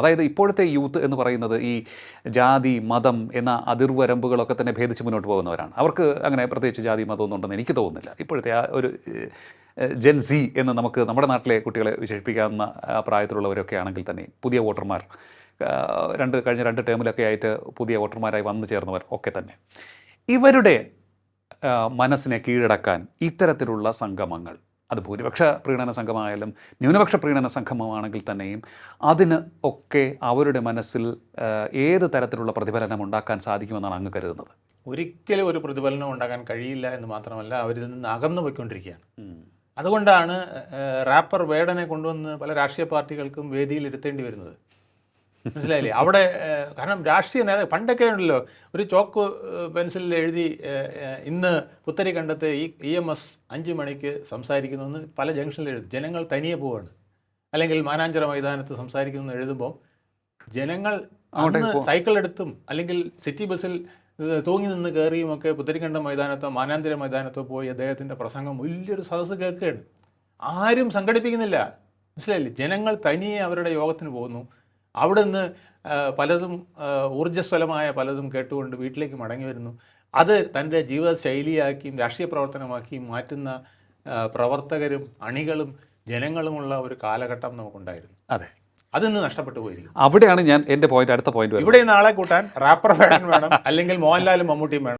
അതായത് ഇപ്പോഴത്തെ യൂത്ത് എന്ന് പറയുന്നത് ഈ ജാതി മതം എന്ന അതിർവരമ്പുകളൊക്കെ തന്നെ ഭേദിച്ച് മുന്നോട്ട് പോകുന്നവരാണ്. അവർക്ക് അങ്ങനെ പ്രത്യേകിച്ച് ജാതി മതമൊന്നും ഉണ്ടെന്ന് എനിക്ക് തോന്നുന്നില്ല. ഇപ്പോഴത്തെ ആ ഒരു ജെൻ സി എന്ന് നമുക്ക് നമ്മുടെ നാട്ടിലെ കുട്ടികളെ വിശേഷിപ്പിക്കാവുന്ന പ്രായത്തിലുള്ളവരൊക്കെ ആണെങ്കിൽ തന്നെ പുതിയ വോട്ടർമാർ രണ്ട് കഴിഞ്ഞ രണ്ട് ടേമിലൊക്കെ ആയിട്ട് പുതിയ വോട്ടർമാരായി വന്നു ചേർന്നവർ ഒക്കെ തന്നെ. ഇവരുടെ മനസ്സിനെ കീഴടക്കാൻ ഇത്തരത്തിലുള്ള സംഗമങ്ങൾ അത് ഭൂരിപക്ഷ പ്രീണന സംഘമായാലും ന്യൂനപക്ഷ പ്രീണന സംഘമാണെങ്കിൽ തന്നെയും അതിന് ഒക്കെ അവരുടെ മനസ്സിൽ ഏത് തരത്തിലുള്ള പ്രതിഫലനം ഉണ്ടാക്കാൻ സാധിക്കുമെന്നാണ് അങ്ങ് കരുതുന്നത്. ഒരിക്കലും ഒരു പ്രതിഫലനം ഉണ്ടാക്കാൻ കഴിയില്ല എന്ന് മാത്രമല്ല അവരിൽ നിന്ന് അകന്നു പോയിക്കൊണ്ടിരിക്കുകയാണ്. അതുകൊണ്ടാണ് റാപ്പർ വേടനെ കൊണ്ടുവന്ന് പല രാഷ്ട്രീയ പാർട്ടികൾക്കും വേദിയിൽ ഇരുത്തേണ്ടി വരുന്നത്. മനസ്സിലായില്ലേ? അവിടെ കാരണം രാഷ്ട്രീയ നേതാവ് പണ്ടൊക്കെ ഉണ്ടല്ലോ ഒരു ചോക്ക് പെൻസിലിൽ എഴുതി ഇന്ന് പുത്തരി കണ്ടത്ത് ഈ ഇ എം എസ് അഞ്ച് മണിക്ക് സംസാരിക്കുന്നു എന്ന് പല ജംഗ്ഷനിൽ എഴുതും. ജനങ്ങൾ തനിയെ പോവാണ്. അല്ലെങ്കിൽ മാനാഞ്ചിറ മൈതാനത്ത് സംസാരിക്കുന്നു എന്ന് എഴുതുമ്പോൾ ജനങ്ങൾ സൈക്കിൾ എടുത്തും അല്ലെങ്കിൽ സിറ്റി ബസ്സിൽ തൂങ്ങി നിന്ന് കയറിയും ഒക്കെ പുത്തരിക്കണ്ടം മൈതാനത്തോ മാനാന്തര മൈതാനത്തോ പോയി അദ്ദേഹത്തിന്റെ പ്രസംഗം വലിയൊരു സദസ്സ് കേൾക്കുകയാണ്. ആരും സംഘടിപ്പിക്കുന്നില്ല. മനസ്സിലായില്ലേ? ജനങ്ങൾ തനിയെ അവരുടെ യോഗത്തിന് പോകുന്നു. അവിടെ നിന്ന് പലതും ഊർജസ്വലമായ പലതും കേട്ടുകൊണ്ട് വീട്ടിലേക്ക് മടങ്ങി വരുന്നു. അത് തന്റെ ജീവിത ശൈലിയാക്കിയും രാഷ്ട്രീയ പ്രവർത്തനമാക്കിയും മാറ്റുന്ന പ്രവർത്തകരും അണികളും ജനങ്ങളുമുള്ള ഒരു കാലഘട്ടം നമുക്കുണ്ടായിരുന്നു. അതെ. അതിന്ന് നഷ്ടപ്പെട്ടു പോയിരിക്കും അവിടെയാണ് ഞാൻ എന്റെ പോയിന്റ് അടുത്ത പോയിന്റ് ഇവിടെ നാളെ കൂട്ടാൻ റാപ്പർ വേണം വേണം അല്ലെങ്കിൽ മോഹൻലാലും മമ്മൂട്ടിയും വേണം.